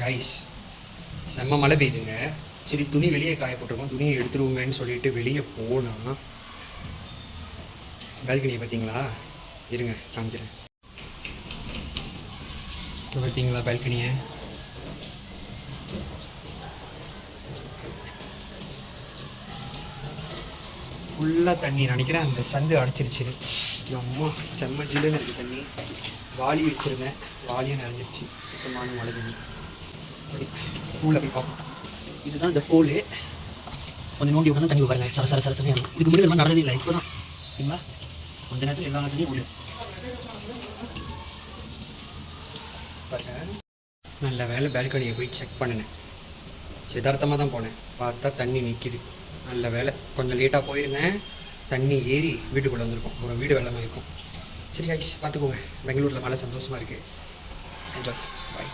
Guys செம்ம மழை பெய்யுதுங்க சரி துணி வெளியே காய போட்டிருக்கோம் துணியை எடுத்துருவோமேன்னு சொல்லிட்டு வெளியே போனால் பால்கனியை பார்த்தீங்களா இருங்க காமிக்கிறேன். பார்த்தீங்களா பால்கனியை ஃபுல்லாக தண்ணி. நினைக்கிறேன் அந்த சந்து அடைச்சிருச்சு. அம்மா செம்ம ஜில்லுன்னு இருக்குது தண்ணி. வாளி வச்சுருந்தேன். வாளியும் நிறைஞ்சிருச்சு. சுத்தமான மழை தண்ணி. சரி பூவில் போய் இதுதான் இந்த ஹோலு கொஞ்சம் நோண்டி உட்காந்து தண்ணி பாருங்க சர சர சர இதுக்கு முன்னாடி இதெல்லாம் நடந்ததே இல்லை. இப்போ தான் சரிங்களா? கொஞ்ச நேரத்தில் எல்லா தண்ணியும் முடியும் பாருங்க. நல்ல வேலை பால்கனியை போய் செக் பண்ணினேன். யதார்த்தமாக தான் போனேன். பார்த்தா தண்ணி நிற்கிது நல்ல வேலை கொஞ்சம் லேட்டாக போயிருந்தேன். தண்ணி ஏறி வீட்டுக்குள்ளே வந்திருக்கோம். ஒரு வீடு வெள்ளமாக இருக்கும். சரி ஐஸ் பார்த்துக்கோங்க. பெங்களூரில் மழை சந்தோஷமாக இருக்குது என்ஜாய் பாய்